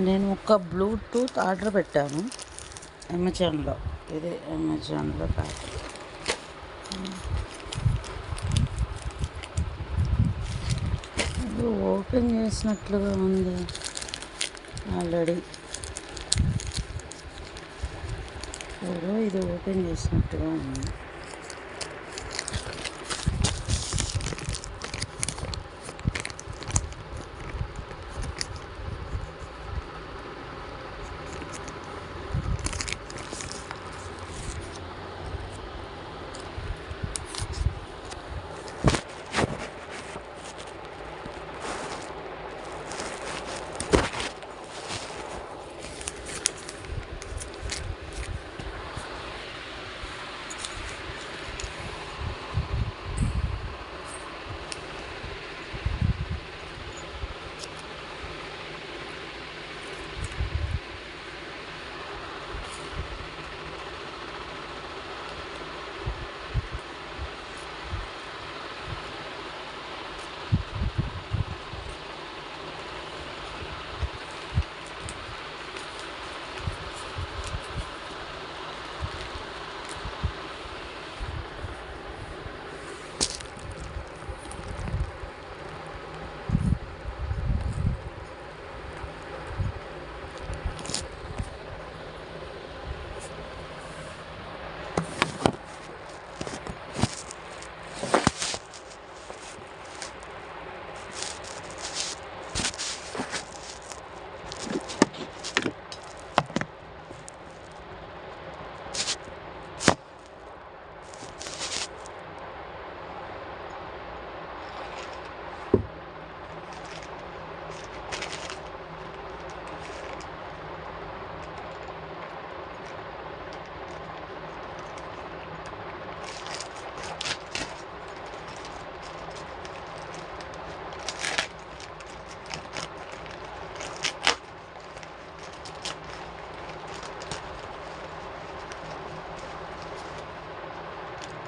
నేను ఒక Bluetooth order పెట్టాను. అమెజాన్లో ఇది అమెజాన్లో కాదు. ఇది ఓపెన్ చేసినట్లుగా ఉంది. ఆల్రెడీ ఇది ఓపెన్ చేసినట్టుగా ఉంది.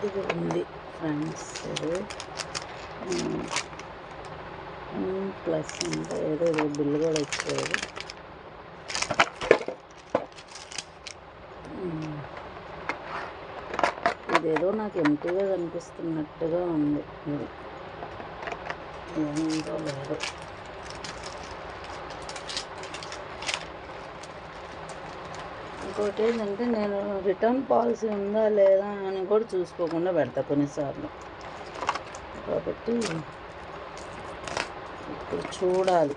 ఇది ఉంది ఫ్రెండ్స్ ఇది. ప్లస్ అంటే ఏదో ఏదో బిల్లు కూడా ఇచ్చారు. ఇదేదో నాకు ఎంటీగా కనిపిస్తున్నట్టుగా ఉంది. ఇది. ఏంటో లేదు. ఇంకోటి ఏంటంటే నేను రిటర్న్ పాలసీ ఉందా లేదా అని కూడా చూసుకోకుండా పెడతా కొన్నిసార్లు. కాబట్టి ఇప్పుడు చూడాలి.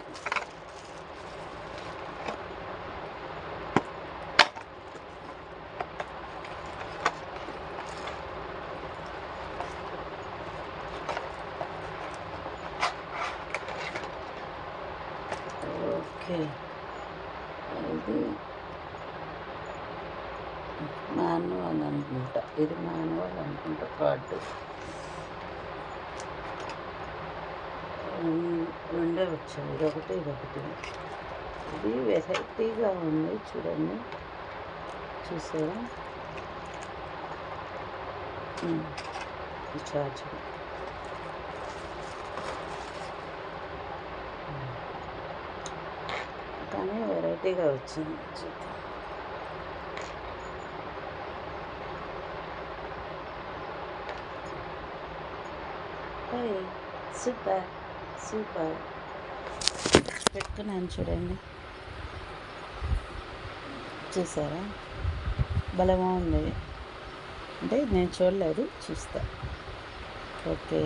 ఓకే ఇది మాన్యువల్ అనుకుంటా ఇది మాన్యువల్ అనుకుంటా కార్డు రెండే వచ్చాయి. ఇదొకటి ఇదొకటి. ఇది వెరైటీగా ఉంది. చూడండి. చూసారా? చార్జ్ కానీ వెరైటీగా వచ్చింది. చూద్దాం. హే సూపర్ సూపర్ పెట్టుకున్నాను చూడండి. చూసారా? బలమా ఉంది అంటే నేను చూడలేదు చూస్తా. ఓకే.